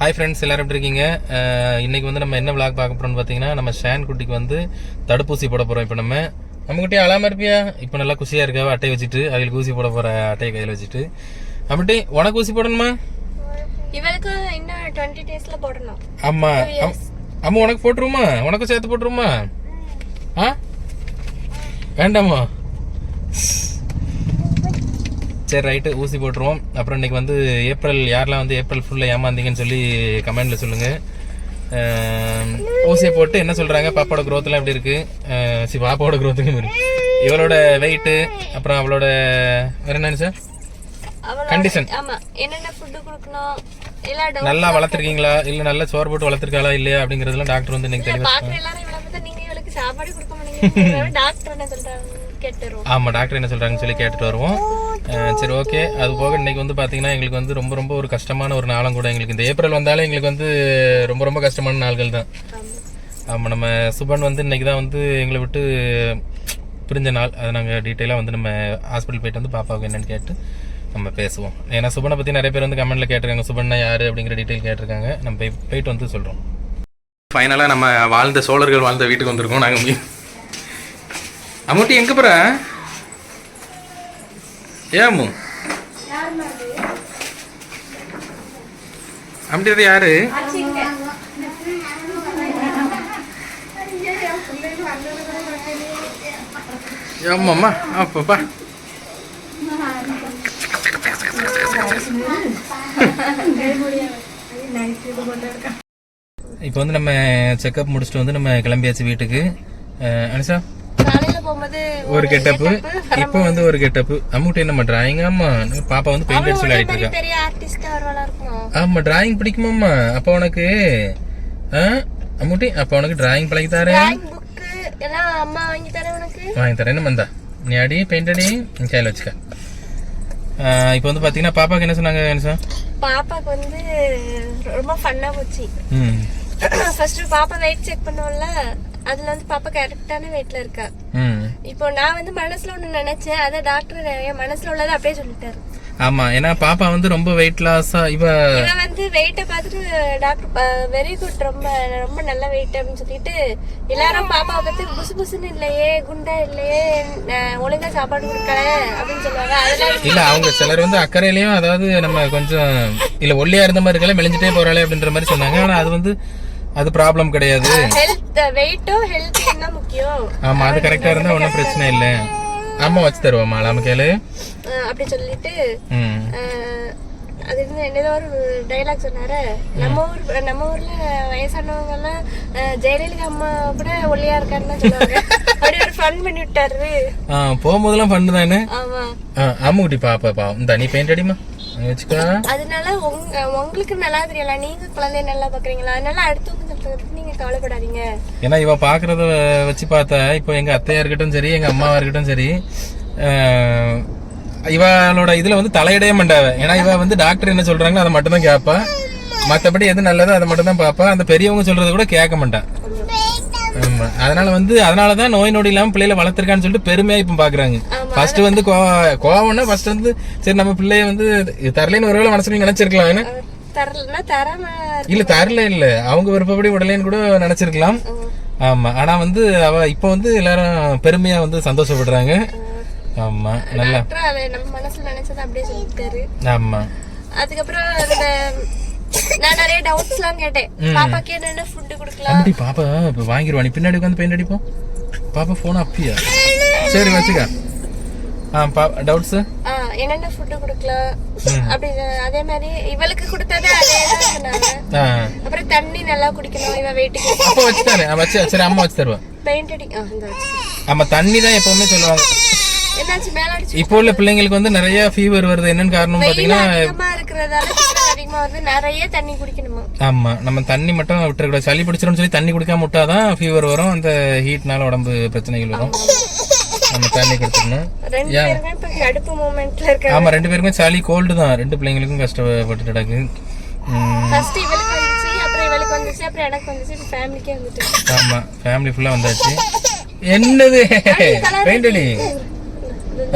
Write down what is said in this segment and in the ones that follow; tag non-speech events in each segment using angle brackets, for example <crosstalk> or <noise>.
Hi friends எல்லாரும் எப்படி இருக்கீங்க? அஹ் இன்னைக்கு வந்து நம்ம என்ன விளாக் பார்க்க போறோம்னு பார்த்தீங்கன்னா நம்ம ஷான் குட்டிக்கு வந்து தடுப்பூசி போட போறோம். இப்போ நம்ம நம்ம குட்டி அழாம இருப்பியா? இப்போ நல்லா குஷியா இருக்காவ அட்டையை வச்சுட்டு அவங்களுக்கு ஊசி போட போற அட்டையை கையில் வச்சுட்டு. அம்மிட்டி உனக்கு ஊசி போடணுமா? இவளுக்கு இன்னும் டுவெண்ட்டி டேஸ்ல போடணும். ஆமா அம்- அம்மா உனக்கு போட்டுருமா? உனக்கும் சேர்த்து போட்டுருமா? ஆ? வேண்டாமா சரி ரைட்டு ஊசி போட்டுருவோம். அப்புறம் இன்னைக்கு வந்து ஏப்ரல் யாரெல்லாம் வந்து ஏப்ரல் ஃபுல்லாக ஏமாந்தீங்கன்னு சொல்லி கமெண்ட்ல சொல்லுங்க. அஹ், ஊசியை போட்டு என்ன சொல்றாங்க? பாப்பாவோட growth-எல்லாம் எப்படி இருக்கு? அஹ், சி பாப்பாவோட இருக்கு. இவளோட வெயிட் அப்புறம் அவளோட வேற என்ன சார் கண்டிஷன் என்னென்ன நல்லா வளர்த்துருக்கீங்களா? இல்ல நல்லா சோறு போட்டு வளர்த்துருக்காளா? இல்லையா? அப்படிங்கறதெல்லாம் டாக்டர் வந்து இன்னைக்கு தெளிவா மாட்டீங்க டாக்டர் என்ன சொல்றாங்க கேட்டுரும் ஆமா டாக்டர் என்ன சொல்றாங்கன்னு சொல்லி கேட்டுட்டு வருவோம். சரி ஓகே. அது போக இன்னைக்கு வந்து பாத்தீங்கன்னா எங்களுக்கு வந்து ரொம்ப ரொம்ப ஒரு கஷ்டமான ஒரு நாளும் கூட எங்களுக்கு இந்த ஏப்ரல் வந்தாலே எங்களுக்கு வந்து ரொம்ப ரொம்ப கஷ்டமான நாள்கள் தான். ஆமா. நம்ம சுபன் வந்து இன்னைக்கு தான் வந்து எங்களை விட்டு பிரிஞ்ச நாள். அதை நாங்கள் டீட்டெயிலாக வந்து நம்ம ஹாஸ்பிட்டல் போயிட்டு வந்து பாப்பாவுக்கு என்னன்னு கேட்டு நம்ம பேசுவோம். ஏன்னா சுபனை பற்றி நிறைய பேர் வந்து கமெண்ட்ல கேட்டிருக்காங்க. சுபன்னா யாரு அப்படிங்கிற டீட்டெயில் கேட்டிருக்காங்க. நம்ம போய் போயிட்டு வந்து சொல்கிறோம் ஃபைனலாக நம்ம வாழ்ந்த சோழர்கள் வாழ்ந்த வீட்டுக்கு வந்திருக்கோம். நாங்கள் அம்முட்டி எங்கே போகிற ஏமு அம்முட்டி அது யாரு? ஏமாம்மா அப்பப்பா இப்போ வந்து நம்ம செக்கப் முடிச்சுட்டு வந்து நம்ம கிளம்பியாச்சு வீட்டுக்கு. அனுசா அனிஷா? போகும்போது ஒரு கெட்டப்பு இப்போ வந்து ஒரு கெட்டப்பு அம்முட்டி என்ன டிராயிங் ஆமா பாப்பா வந்து பெயிண்ட் அடிச்சு விளையாடிட்டு இருக்கா. பெரிய ஆர்டிஸ்டா வருவாளா இருக்கும்? ஆமா டிராயிங் பிடிக்குமாம்மா. அப்ப உனக்கு? அம்முட்டி அப்ப உனக்கு டிராயிங் பழகி தரேன். புக்கு எல்லாம் அம்மா வாங்கி தரேன் உனக்கு. வாங்கி தரேன். வந்தா நீ அடி பெயிண்ட் அடி கையில் வச்சுக்க. இப்போ வந்து பாத்தீங்கன்னா பாப்பாக்கு என்ன சொன்னாங்க அனிஷா? பாப்பாக்கு வந்து ரொம்ப ஃபன்னா போச்சு. ஃபர்ஸ்ட் பாப்பா வெயிட் செக் பண்ணுவோம்ல. அதுல வந்து பாப்பா கரெக்டான வெயிட்ல இருக்கா. இப்போ நான் வந்து மனசுல ஒண்ணு நினைச்சேன் அதை டாக்டர் என் மனசுல உள்ளதை அப்படியே சொல்லிட்டாரு. ஆமா ஏன்னா பாப்பா வந்து ரொம்ப வெயிட் லாஸா இவ வந்து வெயிட்ட பார்த்துட்டு டாக்டர் வெரி குட் ரொம்ப ரொம்ப நல்ல வெயிட் அப்படின்னு சொல்லிட்டு எல்லாரும் பாப்பாவை பத்தி புசு புசுன்னு இல்லையே குண்டா இல்லையே ஒழுங்கா சாப்பாடு கொடுக்கல அப்படின்னு சொல்லுவாங்க. அதெல்லாம் இல்ல அவங்க சிலர் வந்து அக்கறையிலயும் அதாவது நம்ம கொஞ்சம் இல்ல ஒல்லியா இருந்த மாதிரி இருக்கல மெலிஞ்சிட்டே போறாளே அப்படின்ற மாதிரி சொன்னாங்க. ஆனா அது வந்து அது ப்ராப்ளம் கிடையாது. ஹெல்த் வெயிட்டும் ஹெல்த்தியும் தான் முக்கியம். ஆமா அது கரெக்டா இருந்தா ஒன்றும் பிரச்சனை இல்ல. அம்மா வச்சு தருவோம்மா அல்லாம கேளு. அப்படி சொல்லிட்டு அது இருந்து என்னதோ ஒரு டைலாக் சொன்னாரு. நம்ம ஊர் நம்ம ஊர்ல வயசானவங்க எல்லாம் ஜெயலலிதா அம்மா கூட ஒல்லியா இருக்காருன்னு சொல்லுவாங்க. <laughs> அப்படி ஒரு ஃபன் பண்ணி விட்டாரு போகும்போதெல்லாம் பண்ணு தானே? ஆமா. அம்முக்குட்டி பாப்பா பாவம். இந்த நீ பெயிண்ட் அடிமா அதனால உங்க உங்களுக்கு நல்லா தெரியல நீங்க குழந்தைய நல்லா பாக்குறீங்களா? அதனால அடுத்தவங்க சொல்றதுக்கு நீங்க கவலைப்படாதீங்க. ஏன்னா இவ பாக்குறத வச்சு பார்த்தா இப்போ எங்க அத்தையா இருக்கட்டும் சரி எங்க அம்மாவா இருக்கட்டும் சரி இவளோட இதுல வந்து தலையிடவே மாட்டாவ. ஏன்னா இவ வந்து டாக்டர் என்ன சொல்றாங்களோ அதை மட்டும் தான் கேட்பா மத்தபடி எது நல்லதோ அதை மட்டும் தான் பாப்பா. அந்த பெரியவங்க சொல்றதை கூட கேட்க மாட்டான் ஆமா. அதனால வந்து அதனாலதான் நோய் நொடி இல்லாம பிள்ளைகளை வளர்த்திருக்கான்னு சொல்லிட்டு பெருமையா இப்ப பாக்குறாங்க. ஃபர்ஸ்ட் வந்து கோவம்னா ஃபர்ஸ்ட் வந்து சரி நம்ம பிள்ளைய வந்து தரலைன்னு ஒருவேளை மனசுல நினைச்சிருக்கலாம். ஏன்னா இல்ல தரல இல்ல. அவங்க விருப்பப்படி விடலைன்னு கூட நினைச்சிருக்கலாம். ஆமா. ஆனா வந்து அவ இப்ப வந்து எல்லாரும் பெருமையா வந்து சந்தோஷப்படுறாங்க. ஆமா. நல்லா. நம்ம மனசுல நினைச்சதை அப்படியே சொல்லிட்டாரு. ஆமா. அதுக்கப்புறம் அந்த நான் நிறைய டவுட்ஸ் எல்லாம் கேட்டேன் பாப்பாக்கு என்னென்ன ஃபுட் கொடுக்கலாம்? அப்படி பாப்பா இப்ப வாங்கிடுவா நீ பின்னாடி உட்காந்து பெயிண்ட் அடிப்போம். பாப்பா போன அப்பியா? சரி வச்சுக்க. டவுட்ஸ் ஆ, என்னென்ன ஃபுட் கொடுக்கலாம் அப்படி அதே மாதிரி இவளுக்கு கொடுத்தது அதே அப்புறம் தண்ணி நல்லா குடிக்கணும் இவ வெயிட்டுக்கு அப்ப வச்சு தரேன். வச்சு சரி அம்மா வச்சு தருவா. பெயிண்ட் அடி. ஆமா தண்ணி தான் எப்பவுமே சொல்லுவாங்க. இப்போ உள்ள பிள்ளைங்களுக்கு வந்து நிறைய ஃபீவர் வருது. என்னன்னு காரணம் பாத்தீங்கன்னா அதிகமா வருது. நிறைய தண்ணி குடிக்கணுமா? ஆமா நம்ம தண்ணி மட்டும் விட்டுறக்கூடாது. சளி பிடிச்சிரும் சொல்லி தண்ணி குடிக்காம விட்டாதான் ஃபீவர் வரும். அந்த ஹீட்னால உடம்பு பிரச்சனைகள் வரும். நம்ம தண்ணி கொடுத்துக்கணும். ரெண்டு பேருமே இப்ப கடுப்பு மூமெண்ட்ல இருக்காங்க. ஆமா ரெண்டு பேருக்குமே சளி கோல்டு தான். ரெண்டு பிள்ளைங்களுக்கும் கஷ்டப்பட்டு கிடக்கு. ஃபர்ஸ்ட் இவளுக்கு வந்துச்சு அப்புறம் இவளுக்கு வந்துச்சு அப்புறம் எனக்கு வந்துச்சு இப்ப ஃபேமிலிக்கே வந்துட்டு ஆமா ஃபேமிலி ஃபுல்லா வந்தாச்சு. என்னது? பெயிண்ட் அடி.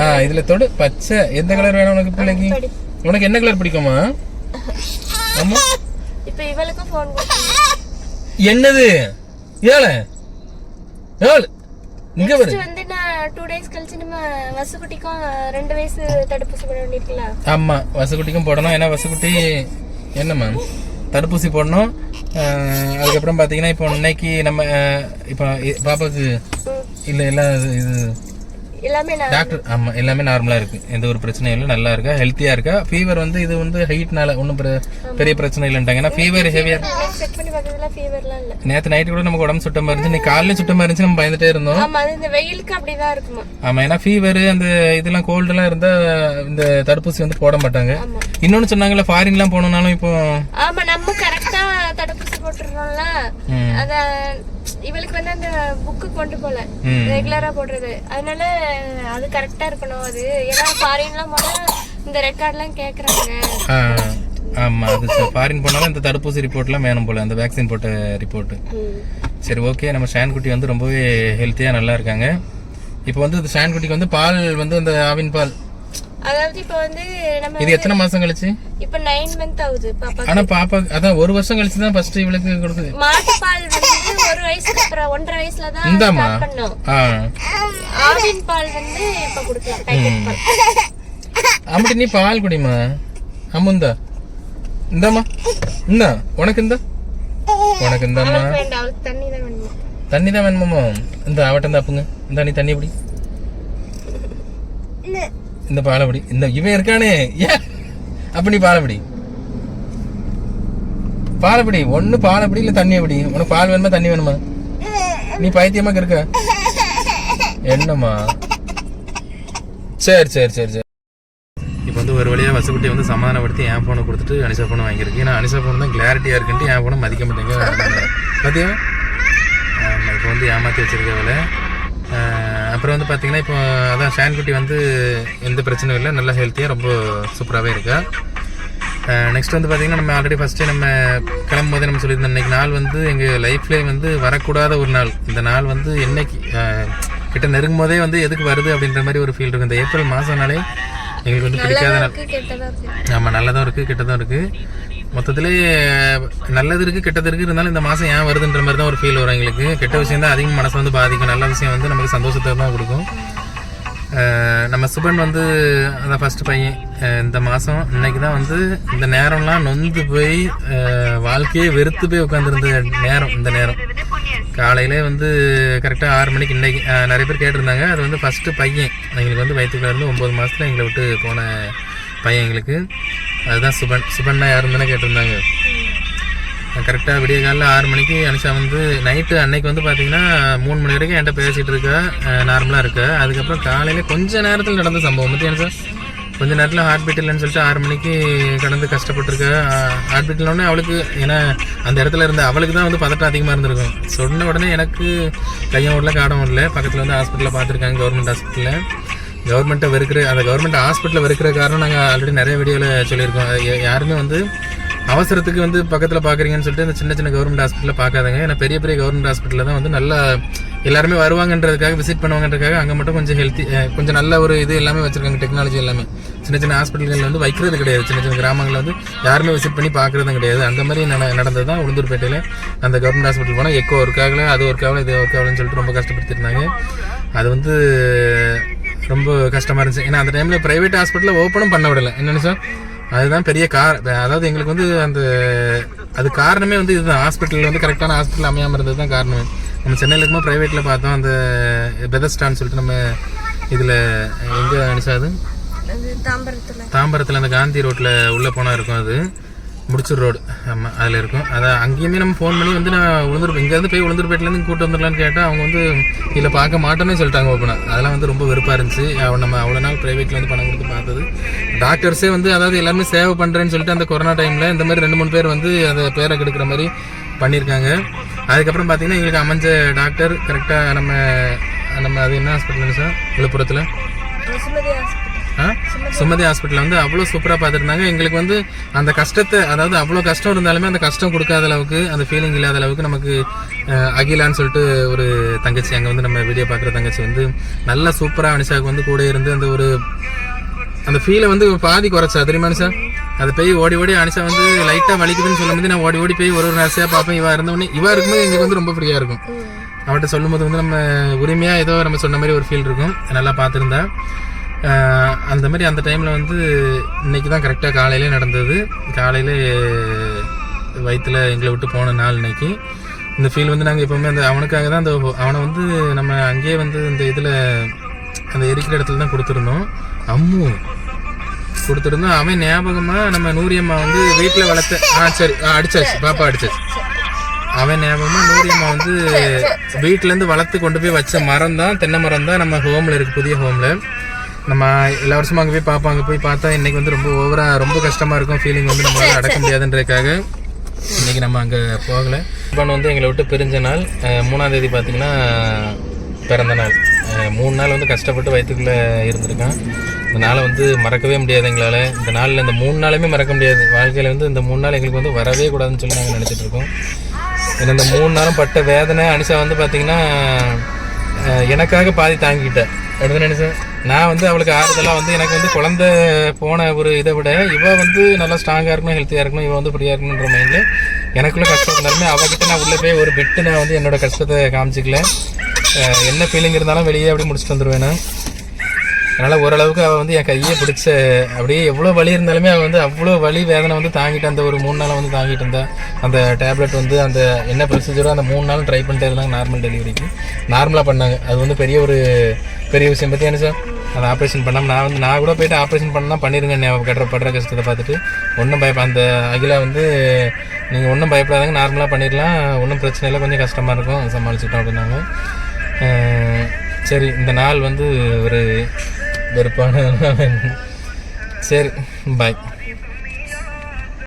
ஆ இதுல தொடு. பச்சை. எந்த கலர் வேணும் உனக்கு பிள்ளைக்கு? உனக்கு என்ன கலர் பிடிக்குமா? ஆமா. இப்ப இவளுக்கும் போன் கொடுக்கணும் என்னது? ஏழு. ஏழு. இங்க வரு டூ டேஸ் கழிச்சு நம்ம வசுக்குட்டிக்கும் ரெண்டு வயசு தடுப்பூசி போட வேண்டியிருக்கலாம் ஆமா வசக்குட்டிக்கும் போடணும். ஏன்னா வசக்குட்டி என்னம்மா தடுப்பூசி போடணும். அதுக்கப்புறம் பாத்தீங்கன்னா இப்போ இன்னைக்கு நம்ம இப்போ பாப்பாக்கு இல்ல எல்லாம் இது- டாக்டர் ஆமா எல்லாமே நார்மலா இருக்கு. எந்த ஒரு பிரச்சனையும் இல்லை நல்லா இருக்கா ஹெல்த்தியா இருக்கா? ஃபீவர் வந்து இது வந்து ஹைட்னால ஒன்றும் பெரிய பிரச்சனை இல்லைன்ட்டாங்க. ஏன்னா ஃபீவர் ஹெவியா செக் பண்ணி பார்த்ததுல ஃபீவர்லாம் இல்ல. நேற்று நைட்டு கூட நமக்கு உடம்பு சுட்டமா இருந்துச்சு. நீ காலையில சுட்டமா இருந்துச்சு. நம்ம பயந்துட்டே இருந்தோம். ஆமா அது இந்த வெயிலுக்கு அப்படிதான் இருக்குமா? ஆமா ஏன்னா ஃபீவர் அந்த இதெல்லாம் கோல்டுலாம் இருந்தா இந்த தடுப்பூசி வந்து போட மாட்டாங்க. இன்னொன்னு சொன்னாங்கல்ல ஃபாரின்லாம் போனோம்னாலும் இப்போ ஆமா நம்ம கரெக்டா தடுப்பூசி போட்டுறோம்ல. ம், அத இவளுக்கு வந்து அந்த புக்கு கொண்டு போல. ரெகுலரா போடுறது. அதனால அது கரெக்டா இருக்கணும் அது. ஏன்னா ஃபாரின்லாம் போனா இந்த ரெக்கார்ட்லாம் கேக்குறாங்க. ஆ, ஆமா அது ஃபாரின் போனாலும் இந்த தடுப்பூசி ரிப்போர்ட்லாம் வேணும் போல. அந்த வேக்சின் போட்ட ரிப்போர்ட் ம். சரி ஓகே நம்ம ஷான் குட்டி வந்து ரொம்பவே ஹெல்த்தியா நல்லா இருக்காங்க. இப்போ வந்து இந்த ஷான் குட்டிக்கு வந்து பால் வந்து அந்த ஆவின் பால். அதாவது இப்ப வந்து நம்ம இது எத்தனை மாசம் கழிச்சு? இப்ப நைன் மந்த் ஆகுது பாப்பா ஆனா பாப்பா அதான் ஒரு வருஷம் கழிச்சு தான் ஃபர்ஸ்ட் இவளுக்கு கொடுக்குது. மாட்டுப்பால் வந்து ஒரு வயசுக்கு அப்புறம் ஒன்றரை வயசுல தான் இந்தாம்மா. start பண்ணோம். ஆ. ஆவின் பால் வந்து இப்ப கொடுக்கலாம் பேக்கெட் பால். அம்மிட்டு நீ பால் குடிமா அம்முந்தா இந்தாம்மா. இந்தா. உனக்கு இந்தா. உனக்கு அவளுக்கு தண்ணி தான் வேணும். தண்ணி தான் வேணுமாமா இந்த அவட்டம் தாப்புங்க இந்த நீ தண்ணி எப்படி இந்த. பாலப்படி இந்த இவன் இருக்கானே. ஏன்? அப்ப நீ பாலப்படி பாலப்படி ஒண்ணு பாலப்படி இல்ல தண்ணி எப்படி? உனக்கு பால் வேணுமா தண்ணி வேணுமா? நீ பைத்தியமா இருக்க என்னம்மா? சரி சரி சரி சரி. இப்போ வந்து ஒரு வழியாக வசக்குட்டி வந்து சமாதானப்படுத்தி என் ஃபோனை கொடுத்துட்டு அனிஷா ஃபோனை வாங்கியிருக்கு. ஏன்னா அனிஷா ஃபோன் தான் கிளாரிட்டியாக இருக்குன்ட்டு என் ஃபோனை மதிக்க மாட்டேங்க பார்த்தியா ஆமாம் இப்போ வந்து ஏமாற்றி வச்சிருக்கவள அப்புறம் வந்து பார்த்தீங்கன்னா இப்போ அதான் ஷான் குட்டி வந்து எந்த பிரச்சனையும் இல்லை. நல்லா ஹெல்த்தியாக ரொம்ப சூப்பராகவே இருக்கா. நெக்ஸ்ட் வந்து பார்த்தீங்கன்னா நம்ம ஆல்ரெடி ஃபஸ்ட்டு நம்ம கிளம்பும் போதே நம்ம சொல்லியிருந்தோம் இன்னைக்கு நாள் வந்து எங்கள் லைஃப்லேயே வந்து வரக்கூடாத ஒரு நாள். இந்த நாள் வந்து என்னைக்கு கிட்ட நெருங்கும் போதே வந்து எதுக்கு வருது அப்படின்ற மாதிரி ஒரு ஃபீல் இருக்கும் இந்த ஏப்ரல் மாதம்னாலே எங்களுக்கு வந்து பிடிக்காத நாள். ஆமாம் நல்லதும் இருக்குது கெட்டதும் இருக்குது மொத்தத்திலே நல்லது இருக்குது கெட்டது இருக்குது இருந்தாலும் இந்த மாதம் ஏன் வருதுன்ற மாதிரி தான் ஒரு ஃபீல் வரும் எங்களுக்கு. கெட்ட விஷயம் தான் அதிகம் மனசை வந்து பாதிக்கும். நல்ல விஷயம் வந்து நமக்கு சந்தோஷத்தை தான் கொடுக்கும். நம்ம சுபன் வந்து அதான் ஃபஸ்ட்டு பையன். இந்த மாதம் இன்னைக்கு தான் வந்து இந்த நேரம்லாம் நொந்து போய் வாழ்க்கையே வெறுத்து போய் உட்காந்துருந்த நேரம் இந்த நேரம். காலையிலே வந்து கரெக்டாக ஆறு மணிக்கு இன்னைக்கு நிறைய பேர் கேட்டிருந்தாங்க. அது வந்து ஃபஸ்ட்டு பையன். எங்களுக்கு வந்து வயிற்றுக்குள்ள இருந்து ஒம்பது மாதத்தில் எங்களை விட்டு போன பையன் எங்களுக்கு. அதுதான் சுபன். சுபன்னா யாருந்தானே தானே கேட்டிருந்தாங்க. கரெக்டாக விடிய காலையில் ஆறு மணிக்கு அனுஷா வந்து நைட்டு அன்னைக்கு வந்து பார்த்தீங்கன்னா மூணு மணி வரைக்கும் என்கிட்ட பேசிகிட்டு இருக்கா நார்மலாக இருக்கு. அதுக்கப்புறம் காலையில் கொஞ்ச நேரத்தில் நடந்த சம்பவம். பற்றி எனக்கு கொஞ்ச நேரத்தில் ஹார்ட் பீட் இல்லைன்னு சொல்லிட்டு ஆறு மணிக்கு கடந்து கஷ்டப்பட்டுருக்க. ஹார்ட் பீட் இல்லைன்னே அவளுக்கு ஏன்னா அந்த இடத்துல இருந்த அவளுக்கு தான் வந்து பதட்டம் அதிகமாக இருந்திருக்கும். சொன்ன உடனே எனக்கு கையும் விடல காடம் விடல பக்கத்தில் வந்து ஹாஸ்பிட்டலில் பார்த்துருக்காங்க கவர்மெண்ட் ஹாஸ்பிட்டலில் கவர்மெண்ட்டை வெறுக்கிற அந்த கவர்மெண்ட் ஹாஸ்பிட்டலில் வெறுக்கிற காரணம் நாங்கள் ஆல்ரெடி நிறைய வீடியோவில் சொல்லியிருக்கோம். யாருமே வந்து அவசரத்துக்கு வந்து பக்கத்தில் பார்க்குறீங்கன்னு சொல்லிட்டு இந்த சின்ன சின்ன கவர்மெண்ட் ஹாஸ்பிட்டலில் பார்க்காதங்க ஏன்னா பெரிய பெரிய கவர்மெண்ட் ஹாஸ்பிட்டலில் தான் வந்து நல்லா எல்லாருமே வருவாங்கன்றதுக்காக விசிட் பண்ணுவாங்கன்றதுக்காக அங்கே மட்டும் கொஞ்சம் ஹெல்த்தி கொஞ்சம் நல்ல ஒரு இது எல்லாமே வச்சுருக்காங்க டெக்னாலஜி எல்லாமே. சின்ன சின்ன ஹாஸ்பிட்டல்கள் வந்து வைக்கிறது கிடையாது. சின்ன சின்ன கிராமங்களில் வந்து யாருமே விசிட் பண்ணி பார்க்குறதும் கிடையாது. அந்த மாதிரி நட நடந்தது தான் உளுந்தூர்பேட்டையில் அந்த கவர்மெண்ட் ஹாஸ்பிட்டல் போனால் எக்கோ ஒர்க் ஆகல அது ஒர்க் ஆகல இது ஒர்க் ஆகலன்னு சொல்லிட்டு ரொம்ப கஷ்டப்படுத்திருந்தாங்க அது வந்து ரொம்ப கஷ்டமா இருந்துச்சு. ஏன்னா அந்த டைமில் ப்ரைவேட் ஹாஸ்பிட்டலில் ஓப்பனும் பண்ண விடலை. என்னென்னு சார் அதுதான் பெரிய கார் அதாவது எங்களுக்கு வந்து அந்த அது காரணமே வந்து இதுதான். ஹாஸ்பிட்டல் வந்து கரெக்டான ஹாஸ்பிட்டல் அமையாம இருந்தது தான் காரணம். நம்ம சென்னையில் இருக்கும்போது ப்ரைவேட்டில் பார்த்தோம். அந்த பெதஸ்டான்னு சொல்லிட்டு நம்ம இதில் எங்கே அனுசாது அது? தாம்பரத்துல. தாம்பரத்தில் அந்த காந்தி ரோட்டில் உள்ளே போனால் இருக்கும் அது. முடிச்சூர் ரோடு ஆமாம் அதில் இருக்கும். அதான் அங்கேயுமே நம்ம ஃபோன் பண்ணி வந்து நான் உளுந்தூர் இங்கேருந்து போய் உளுந்தூர்பேட்டிலேருந்து கூட்டு வந்துடலான்னு கேட்டால் அவங்க வந்து இல்லை பார்க்க மாட்டேன்னே சொல்லிட்டாங்க ஓப்பனாக அதெல்லாம் வந்து ரொம்ப வெறுப்பாக இருந்துச்சு. அவன் நம்ம அவ்வளோ நாள் ப்ரைவேட்டில் வந்து பணம் கொடுத்து பார்த்தது. டாக்டர்ஸே வந்து அதாவது எல்லாருமே சேவை பண்ணுறேன்னு சொல்லிட்டு அந்த கொரோனா டைமில் இந்த மாதிரி ரெண்டு மூணு பேர் வந்து அதை பேரை கெடுக்கிற மாதிரி பண்ணியிருக்காங்க. அதுக்கப்புறம் பார்த்தீங்கன்னா எங்களுக்கு அமைஞ்ச டாக்டர் கரெக்டாக நம்ம நம்ம அது என்ன ஹாஸ்பிட்டல் சார் விழுப்புரத்தில்? சுமதி ஹாஸ்பிட்டல் வந்து அவ்வளோ சூப்பராக பார்த்துருந்தாங்க. எங்களுக்கு வந்து அந்த கஷ்டத்தை அதாவது அவ்வளோ கஷ்டம் இருந்தாலுமே அந்த கஷ்டம் கொடுக்காத அளவுக்கு அந்த ஃபீலிங் இல்லாத அளவுக்கு நமக்கு அகிலான்னு சொல்லிட்டு ஒரு தங்கச்சி அங்கே வந்து நம்ம வீடியோ பார்க்குற தங்கச்சி வந்து நல்லா சூப்பராக அனிஷாவுக்கு வந்து கூட இருந்து அந்த ஒரு அந்த ஃபீலை வந்து பாதி குறைச்சா. தெரியுமா சார் அது போய் ஓடி ஓடி அனிஷா வந்து லைட்டாக வலிக்குதுன்னு சொல்லும்போது நான் ஓடி ஓடி போய் ஒரு ஒரு நர்ஸையாக பார்ப்பேன். இவா இருந்தவொடனே இவா இருக்கும்போது எங்களுக்கு வந்து ரொம்ப ஃப்ரீயாக இருக்கும். அவன்கிட்ட சொல்லும்போது வந்து நம்ம உரிமையாக ஏதோ நம்ம சொன்ன மாதிரி ஒரு ஃபீல் இருக்கும். நல்லா பார்த்துருந்தா. அந்த மாதிரி அந்த டைமில் வந்து இன்னைக்கு தான் கரெக்டாக காலையிலே நடந்தது. காலையிலே வயிற்றுல எங்களை விட்டு போன நாள் இன்றைக்கி இந்த ஃபீல் வந்து நாங்கள் எப்போவுமே அந்த அவனுக்காக தான் அந்த அவனை வந்து நம்ம அங்கேயே வந்து இந்த இதில் அந்த எரிக்கிற இடத்துல தான் கொடுத்துருந்தோம். அம்மு கொடுத்துருந்தோம். அவன் ஞாபகமாக நம்ம நூரியம்மா வந்து வீட்டில் வளர்த்த ஆ சரி ஆ, அடிச்சாச்சு. பாப்பா அடிச்சாச்சு. அவன் ஞாபகமாக நூரியம்மா வந்து வீட்டிலேருந்து வளர்த்து கொண்டு போய் வச்ச மரம் தான் தென்னை மரம் தான் நம்ம ஹோமில் இருக்குது புதிய ஹோமில் நம்ம எல்லா வருஷமும் அங்கே போய் பார்ப்போம். அங்கே போய் பார்த்தா இன்னைக்கு வந்து ரொம்ப ஓவரா ரொம்ப கஷ்டமா இருக்கும். ஃபீலிங் வந்து நம்மளால அடக்க முடியாதுன்றதுக்காக இன்னைக்கு நம்ம அங்கே போகல. இப்போ வந்து எங்களை விட்டு பிரிஞ்ச நாள் மூணாம் தேதி பார்த்தீங்கன்னா பிறந்த நாள். மூணு நாள் வந்து கஷ்டப்பட்டு வயிற்றுக்குள்ளே இருந்திருக்கான். இந்த நாளை வந்து மறக்கவே முடியாது எங்களால். இந்த நாளில் இந்த மூணு நாளுமே மறக்க முடியாது. வாழ்க்கையில் வந்து இந்த மூணு நாள் எங்களுக்கு வந்து வரவே கூடாதுன்னு சொல்லி நாங்கள் நினச்சிட்டு இருக்கோம். ஏன்னா இந்த மூணு நாளும் பட்ட வேதனை அனிஷா வந்து பார்த்தீங்கன்னா எனக்காக பாதி தாங்கிட்டேன் அப்படின்னு நினைச்சேன் நான் வந்து அவளுக்கு ஆறுதலாக வந்து எனக்கு வந்து குழந்தை போன ஒரு இதை விட இவ வந்து நல்லா ஸ்ட்ராங்காக இருக்கணும் ஹெல்த்தியாக இருக்கணும் இவ வந்து ஃப்ரீயாக இருக்கணுன்ற மைண்டில் எனக்குள்ளே கஷ்டம் இருந்தாலுமே அவகிட்ட நான் உள்ளே போய் ஒரு பிட்டு நான் வந்து என்னோட கஷ்டத்தை காமிச்சிக்கல. என்ன ஃபீலிங் இருந்தாலும் வெளியே அப்படி முடிச்சுட்டு வந்துடுவேன் நான். அதனால் ஓரளவுக்கு அவள் வந்து என் கையை பிடிச்ச அப்படியே எவ்வளோ வலி இருந்தாலுமே அவள் வந்து அவ்வளோ வலி வேதனை வந்து தாங்கிட்டு அந்த ஒரு மூணு நாளாக வந்து தாங்கிட்டு இருந்தா. அந்த டேப்லெட் வந்து அந்த என்ன ப்ரொசீஜரோ அந்த மூணு நாள் ட்ரை பண்ணிட்டே இருந்தாங்க நார்மல் டெலிவரிக்கு நார்மலாக பண்ணாங்க. அது வந்து பெரிய ஒரு பெரிய விஷயம். பற்றி என்ன சார் அந்த ஆப்ரேஷன் பண்ணாமல் நான் வந்து நான் கூட போயிட்டு ஆப்ரேஷன் பண்ணால் பண்ணிடுங்க நீ அவ கட்டுற படுற கஷ்டத்தை பார்த்துட்டு. ஒன்றும் பயப்ப அந்த அகிலா வந்து நீங்கள் ஒன்றும் பயப்படாதங்க நார்மலாக பண்ணிடலாம். ஒன்றும் பிரச்சனை இல்லை கொஞ்சம் கஷ்டமாக இருக்கும். சமாளிச்சுட்டோம் அப்படின்னாங்க. சரி இந்த நாள் வந்து ஒரு வெறுப்பான சரி பாய்